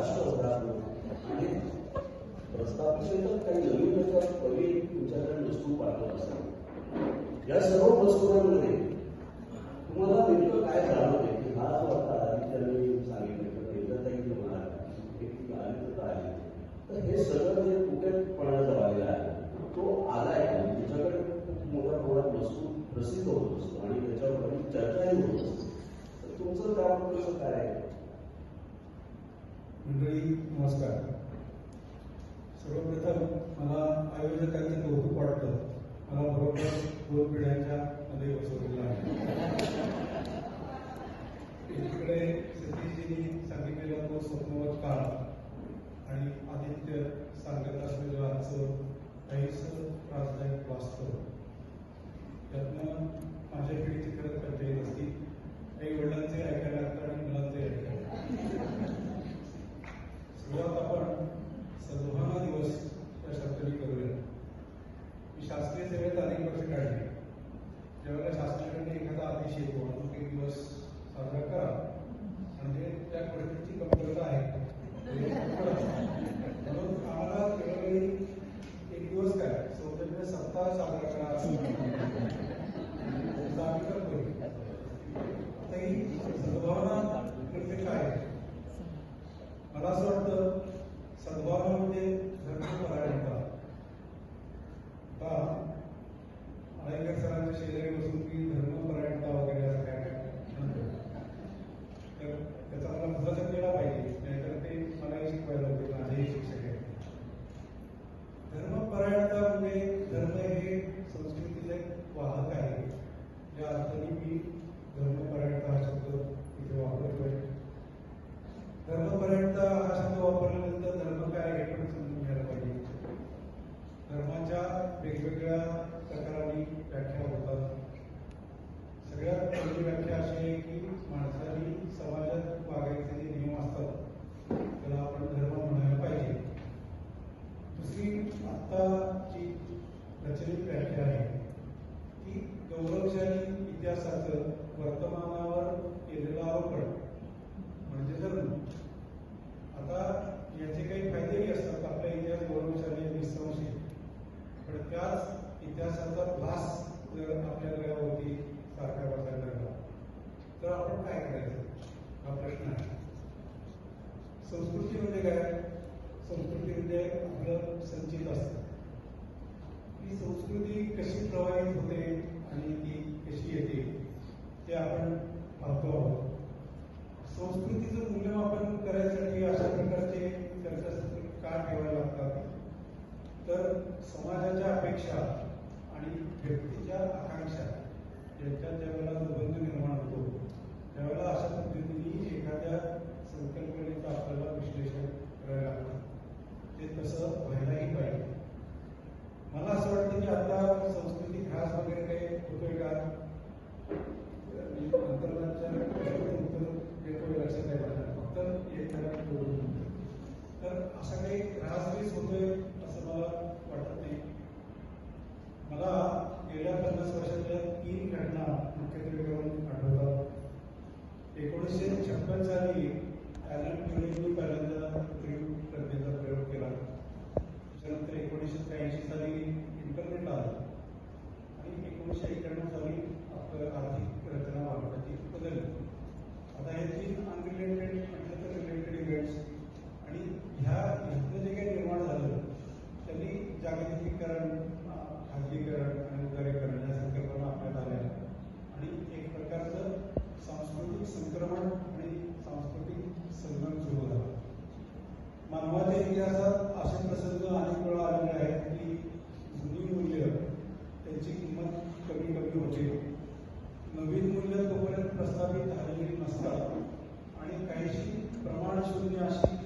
आणि प्रस्तावित काही नवीन तुमच्याकडे वस्तू पाठवत असाल या सर्व तुम्हाला नेमकं काय जाणवते की हा जो आता सांगितलं किंवा इंद्रताई आदित्यता आहे तर हे सगळं जे कुठेपणा जो आलेला आहे तो आलाय तुमच्याकडे खूप मोठ्या प्रमाणात प्रसिद्ध होत असतो आणि त्याच्यावर चर्चाही होत असते. तर तुमचं काम कसं काय आहे? मंडळी नमस्कार. सर्वप्रथम मला आयोजकांचं कौतुक वाटतं. मला बरोबर दोन पिढ्यांच्या मध्ये बसवलेलं आहे. मला असं वाटतं सद्भावना म्हणजे धर्मपरायणता आता आळेकर सरांच्या शेजारी बसून की धर्मपरायणता वगैरे असं काय काय म्हणतो तर त्याचा मला मदत केला पाहिजे नाहीतर ते मलाही शिकवायला होते माझेही शिक्षक आहेत धर्मपरायणता म्हणजे धर्म हे संस्कृतीचे एक वाहक आहे या अर्थाने मी धर्मपरायणता हा शब्द इथे वापरतोय धर्मपरायणता हा शब्द वापरल्यानंतर धर्म काय हे पण समजून घ्यायला पाहिजे धर्माच्या वेगवेगळ्या प्रकारांनी व्याख्या होतात सगळ्यात पहिली व्याख्या अशी आहे की माणसाने समाजात वागायचे जे नियम असतात त्याला आपण धर्म म्हणायला पाहिजे दुसरी आत्ताची प्रचलित व्याख्या आहे की गौरवशाली इतिहासाचं वर्तमानावर केलेलं आरोपण. म्हणजे धर्म आता याचे काही फायदेही असतात आपला इतिहास गौरवशाली आणि निसंशय पण त्याच इतिहासाचा भास जर आपल्या ग्रहावरती सारखा बसायला लागला तर आपण काय करायचं? हा प्रश्न आहे. संस्कृती म्हणजे काय? संस्कृती म्हणजे आपलं संचित असतं. ही संस्कृती कशी प्रवाहित होते? ते आपण पाहतो आहोत संस्कृतीचं मूल्यमापन करायसाठी अशा प्रकारचे चर्चासत्र का ठेवायला लागतात? तर समाजाच्या अपेक्षा आणि व्यक्तीच्या आकांक्षा यांच्यात घटना मुख्यत्वे करून आठवतात एकोणीसशे छप्पन साली ॲलन ट्युरिंग किंमत कमी कमी होते. नवीन मूल्य तोपर्यंत प्रस्तावित झालेली नसतात आणि काहीशी प्रमाणशून्य अशी